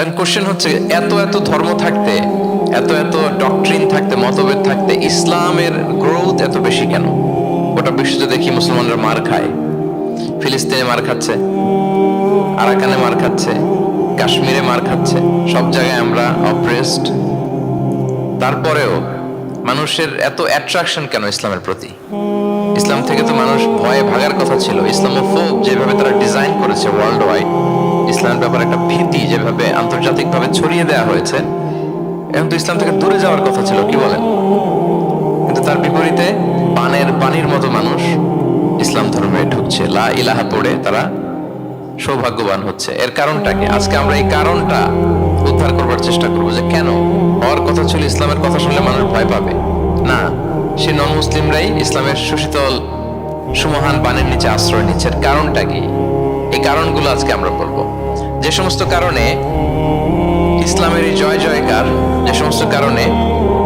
দেন question হচ্ছে, এত এত ধর্ম থাকতে, এত এত ডকট্রিন থাকতে, মতভেদ থাকতে, ইসলামের গ্রোথ এত বেশি কেন? গোটা বিশ্বতে দেখি মুসলমানরা মার খায়। ফিলিস্তিনে মার খাচ্ছে, আরাকানে মার খাচ্ছে, কাশ্মীরে মার খাচ্ছে, সব জায়গায় আমরা অপ্রেসড তারপরেও মানুষের এত অ্যাট্রাকশন কেন ইসলামের প্রতি? ইসলাম থেকে তো মানুষ ভয়ে ভাগার কথা ছিল। ইসলামোফোব যেভাবে তারা ডিজাইন করেছে ওয়ার্ল্ড ওয়াইড ইসলামের ব্যাপারে একটা ভীতি যেভাবে আন্তর্জাতিকভাবে ছড়িয়ে দেওয়া হয়েছে, এখন তো ইসলাম থেকে দূরে যাওয়ার কথা ছিল, কি বলেন? কিন্তু তার বিপরীতে পানের পানির মতো মানুষ ইসলাম ধর্মে ঢুকছে। লা ইলাহা পড়ে তারা সৌভাগ্যবান হচ্ছে। এর কারণটা কি? আজকে আমরা এই কারণটা উদ্ধার করবার চেষ্টা করব যে কেন? হওয়ার কথা ছিল ইসলামের কথা শুনলে মানুষ ভয় পাবে। না, সে নন মুসলিমরাই ইসলামের সুশীতল, সুমহান বানের নিচে আশ্রয় নিচ্ছে। কারণটা কি? এই কারণগুলো আজকে আমরা বলব। যে সমস্ত কারণে ইসলামের এই জয় জয়কার, যে সমস্ত কারণে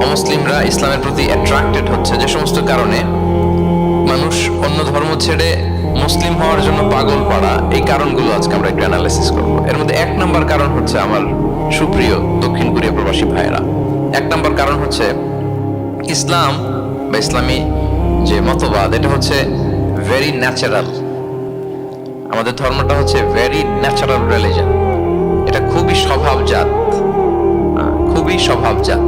অমুসলিমরা ইসলামের প্রতি অ্যাট্রাক্টেড হচ্ছে, যে সমস্ত কারণে মানুষ অন্য ধর্ম ছেড়ে মুসলিম হওয়ার জন্য পাগল পাড়া, এই কারণগুলো আজকে আমরা একটু অ্যানালাইসিস করব। এর মধ্যে এক নম্বর কারণ হচ্ছে আমার সুপ্রিয় দক্ষিণ কোরিয়া প্রবাসী ভাইয়েরা। এক নম্বর কারণ হচ্ছে ইসলাম বা ইসলামী যে মতবাদ, এটা হচ্ছে ভেরি ন্যাচারাল আমাদের ধর্মটা হচ্ছে ভেরি ন্যাচারাল রিলিজন এটা খুবই স্বভাবজাত খুবই স্বভাবজাত।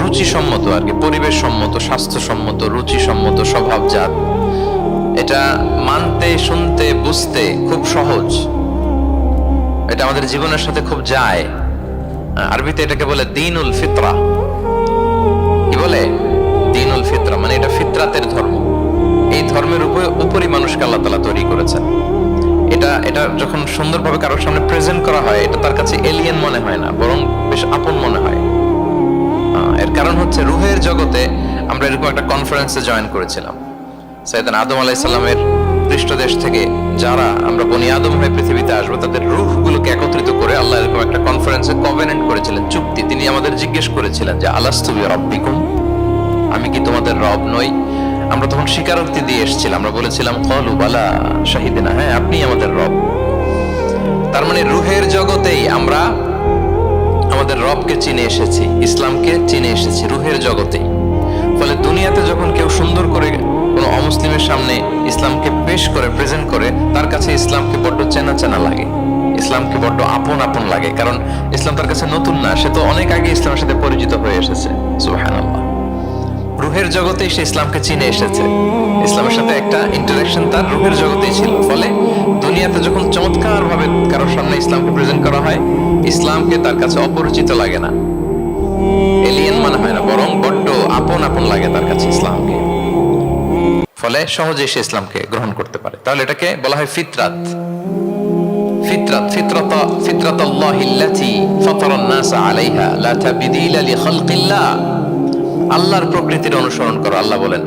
রুচিসম্মত আর কি পরিবেশ সম্মত স্বাস্থ্যসম্মত, রুচিসম্মত, স্বভাবজাত। এটা মানতে, শুনতে, বুঝতে খুব সহজ। এটা আমাদের জীবনের সাথে খুব যায়। আরবিতে এটাকে বলে দিনুল ফিতরা। কি বলে? দিনুল ফিতরা মানে এটা ফিতরাতের ধর্ম। এই ধর্মের উপরে উপরই মানুষকে আল্লাহ তালা তৈরি করেছেন। এটা এটা যখন সুন্দরভাবে কারোর সামনে প্রেজেন্ট করা হয়, এটা তার কাছে এলিয়েন মনে হয় না, বরং বেশ আপন মনে হয়। এর কারণ হচ্ছে রুহের জগতে আমরা এরকম একটা কনফারেন্সে জয়েন করেছিলাম। সৈয়দান আদম আলাইসাল্লামের পৃষ্ঠদেশ থেকে যারা আমরা বনি আদম হয়ে পৃথিবীতে আসব, তাদের রুহগুলোকে একত্রিত করে আল্লাহ এরকম একটা কনফারেন্সে কভেনেন্ট করেছিলেন। চুক্তি তিনি আমাদের জিজ্ঞেস করেছিলেন যে আলাস্তুবি রব্বিকুম? আমি কি তোমাদের রব নই? আমরা তখন স্বীকারোক্তি দিয়ে এসেছিলাম। আমরা বলেছিলাম, কলু বালা, শাহিদিনা হ্যাঁ আপনি আমাদের রব। তার মানে রুহের জগতেই আমরা আমাদের রবকে চিনে এসেছি, ইসলামকে চিনে এসেছি, রুহের জগতেই। ফলে দুনিয়াতে যখন কেউ সুন্দর করে কোনো অমুসলিমের সামনে ইসলামকে পেশ করে প্রেজেন্ট করে, তার কাছে ইসলামকে বড্ড চেনা চেনা লাগে। ইসলামকে বড্ড আপন আপন লাগে, কারণ ইসলাম তার কাছে নতুন না, সে তো অনেক আগে ইসলামের সাথে পরিচিত হয়ে এসেছে। সুবহানাল্লাহ। রুহের জগতেই সে ইসলামকে চিনে এসেছে। ইসলামের সাথে একটা ইন্টারাকশন তার রুহের জগতেই ছিল। ফলে দুনিয়াতে যখন চমৎকার ভাবে কারোর সামনে ইসলামকে প্রেজেন্ট করা হয়, ইসলামকে তার কাছে অপরিচিত লাগে না। এলিয়েন মনে হয় না, বরং বড্ড আপন আপন লাগে তার কাছে ইসলামকে। ফলে সহজে সে ইসলামকে গ্রহণ করতে পারে। তাহলে এটাকে বলা হয় ফিতরাত। ফিতরাত ফিতরাত ফিতরাত আল্লাহিল্লাতি ফাতারান নাস আলাইহা, লা তাবদীলা লিখালকিল্লাহ আল্লাহর প্রকৃতির অনুসরণ করো, আল্লাহ বলেন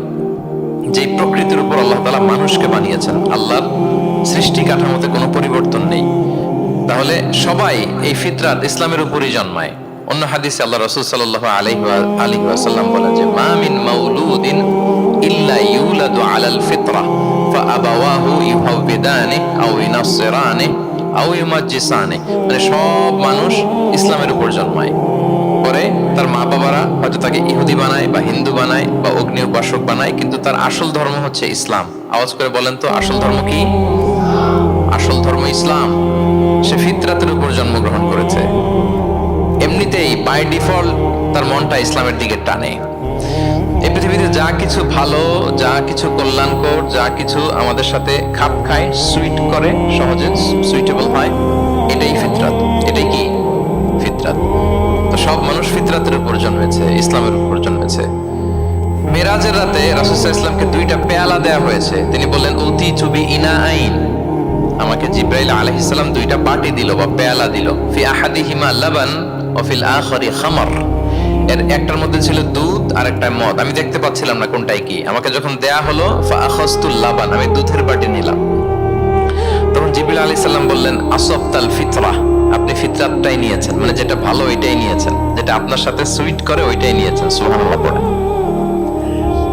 যে প্রকৃতির উপর আল্লাহ তালা মানুষকে বানিয়েছেন, আল্লাহর সৃষ্টি কাঠামোতে কোনো পরিবর্তন নেই। তাহলে সবাই এই ফিতরাত ইসলামের উপরই জন্মায়। অন্য হাদিসে আল্লাহ রসুল সাল্লাহ আলহি আলহি আসাল্লাম বলেন যে, মা মিন মাউলুদিন ইল্লা ইউলাদু আলাল ফিতরা ফাআবাওয়াহু ইউহাউবিদানি আও ইনাসসিরানি আও ইউমাজ্জিসানি। মানে সব মানুষ ইসলামের উপর জন্মায়। ইহুদি বানায় বা হিন্দু বানায় বা অগ্নি উপাসক বানায়, কিন্তু তার আসল ধর্ম হচ্ছে ইসলাম। আওয়াজ করে বলেন তো, আসল ধর্ম কি? আসল ধর্ম ইসলাম? সে ফিতরাতের উপর জন্মগ্রহণ করেছে। এমনিতেই বাই ডিফল্ট তার মনটা ইসলামের দিকে টানে। এই পৃথিবীতে যা কিছু ভালো, যা কিছু কল্যাণকর, যা কিছু আমাদের সাথে খাপ খায় সুইট করে, সহজে সুইটেবল হয়, এটাই ফিতরাত। ফিতরাতের উপর জন্মেছে, ইসলামের উপর জন্মেছে। মেরাজের রাতে রাসুসাহ ইসলামকে দুইটা পেয়ালা দেয়া হয়েছে। তিনি বললেন অতি চুবি ইনা আইন আমাকে জিব্রাইল আলাইহিসসালাম দুইটা বাটি দিল বা পেয়ালা দিল। ফি আহাদিহিমা লাবান ও ফিল আখরি খামার। এর একটার মধ্যে ছিল দুধ আর একটা মদ। আমি দেখতে পাচ্ছিলাম না কোনটাই কি। আমাকে যখন দেয়া হলো, ফা আখাস্তুল লাবান, আমি দুধের বাটি নিলাম। জিবিল আলী সাল্লাম বললেন, আসফতাল ফিতরা। আপনি ফিতরাতটাই নিয়েছেন মানে যেটা ভালো ওইটাই নিয়েছেন, যেটা আপনার সাথে সুইট করে ওইটাই নিয়েছেন, সুবহানাল্লাহ পড়ে।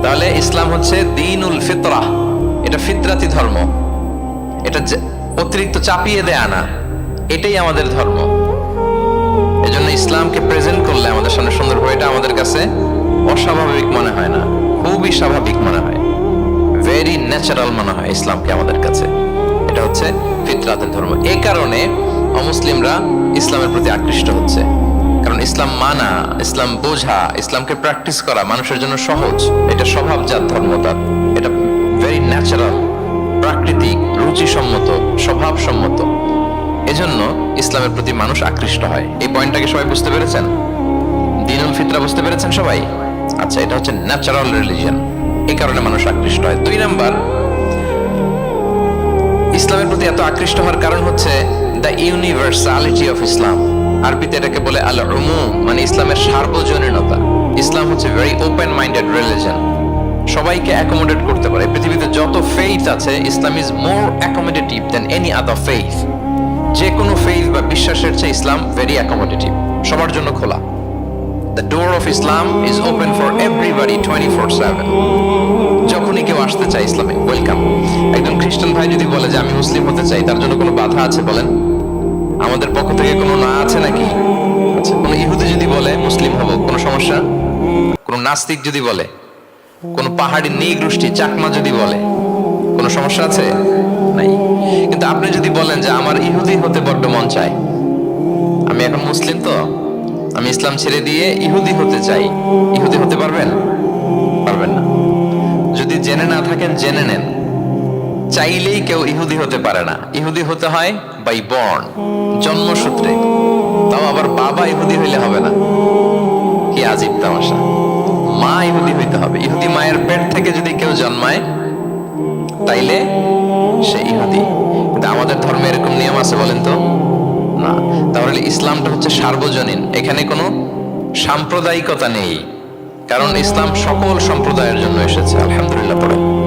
তাহলে ইসলাম হচ্ছে দিনুল ফিতরা। এটা ফিতরাতি ধর্ম। এটা অতিরিক্ত চাপিয়ে দেয়া না, এটাই আমাদের ধর্ম। এজন্য ইসলামকে প্রেজেন্ট করলে আমাদের সামনে সুন্দরভাবে এটা আমাদের কাছে অস্বাভাবিক মনে হয় না, খুবই স্বাভাবিক মনে হয়। ভেরি ন্যাচারাল মনে হয় ইসলামকে আমাদের কাছে। হচ্ছে ফিতরাতের ধর্ম। এই কারণে অমুসলিমরা ইসলামের প্রতি আকৃষ্ট হচ্ছে। কারণ ইসলাম মানা, ইসলাম বোঝা, ইসলামকে প্র্যাকটিস করা মানুষের জন্য সহজ। এটা স্বভাবজাত ধর্মতার। এটা ভেরি ন্যাচারাল প্রাকৃতিক, রুচিসম্মত, স্বভাবসম্মত। এজন্য ইসলামের প্রতি মানুষ আকৃষ্ট হয়। এই পয়েন্টটাকে সবাই বুঝতে পেরেছেন? দিনুল ফিতরা বুঝতে পেরেছেন সবাই? আচ্ছা এটা হচ্ছে ন্যাচারাল রিলিজিয়ন এই কারণে মানুষ আকৃষ্ট হয়। দুই নাম্বার ইসলামের প্রতি এত আকৃষ্ট হওয়ার কারণ হচ্ছে দ্য ইউনিভার্সালিটি অফ ইসলাম আরবিতে এটাকে বলে আল উমুম মানে ইসলামের সার্বজনীনতা। ইসলাম হচ্ছে ভেরি ওপেন মাইন্ডেড রিলিজন সবাইকে অ্যাকোমোডেট করতে পারে। পৃথিবীতে যত ফেইথ আছে Islam is more accommodative than any other faith যে কোনো ফেইথ বা বিশ্বাসের চেয়ে ইসলাম ভেরি অ্যাকোমোডেটিভ সবার জন্য খোলা। Of Islam is open for everybody twenty four seven যখনই কেউ আসতে চায় ইসলামে ওয়েলকাম একজন খ্রিস্টান ভাই যদি বলে যে, আমি মুসলিম হতে চাই, তার জন্য কোনো বাধা আছে বলেন? আমাদের পক্ষ থেকে কোনো না আছে নাকি? আচ্ছা কোনো ইহুদি যদি বলে, মুসলিম হব, কোনো সমস্যা? কোনো নাস্তিক যদি বলে, কোনো পাহাড়ি চাকমা যদি বলে, কোনো সমস্যা আছে? নাই। কিন্তু আপনি যদি বলেন যে, আমার ইহুদি হতে বড্ড মন চায়, আমি এখন মুসলিম তো? আমি ইসলাম ছেড়ে দিয়ে ইহুদি হতে চাই। ইহুদি হতে পারবেন? পারবেন না। যদি জেনে না থাকেন, জেনে নেন। চাইলেই কেউ ইহুদি হতে পারে না। ইহুদি হতে হয় বাই বর্ন জন্মসূত্রে। তাও আবার বাবা ইহুদি হইলে হবে না। কি আজীব তামাশা। মা ইহুদি হইতে হবে। ইহুদি মায়ের পেট থেকে যদি কেউ জন্মায়, তাইলে সে ইহুদি। কিন্তু আমাদের ধর্মে এরকম নিয়ম আছে বলেন তো? না। তাহলে ইসলামটা হচ্ছে সার্বজনীন। এখানে কোনো সাম্প্রদায়িকতা নেই। কারণ ইসলাম সকল সম্প্রদায়ের জন্য এসেছে আলহামদুলিল্লাহ পড়ে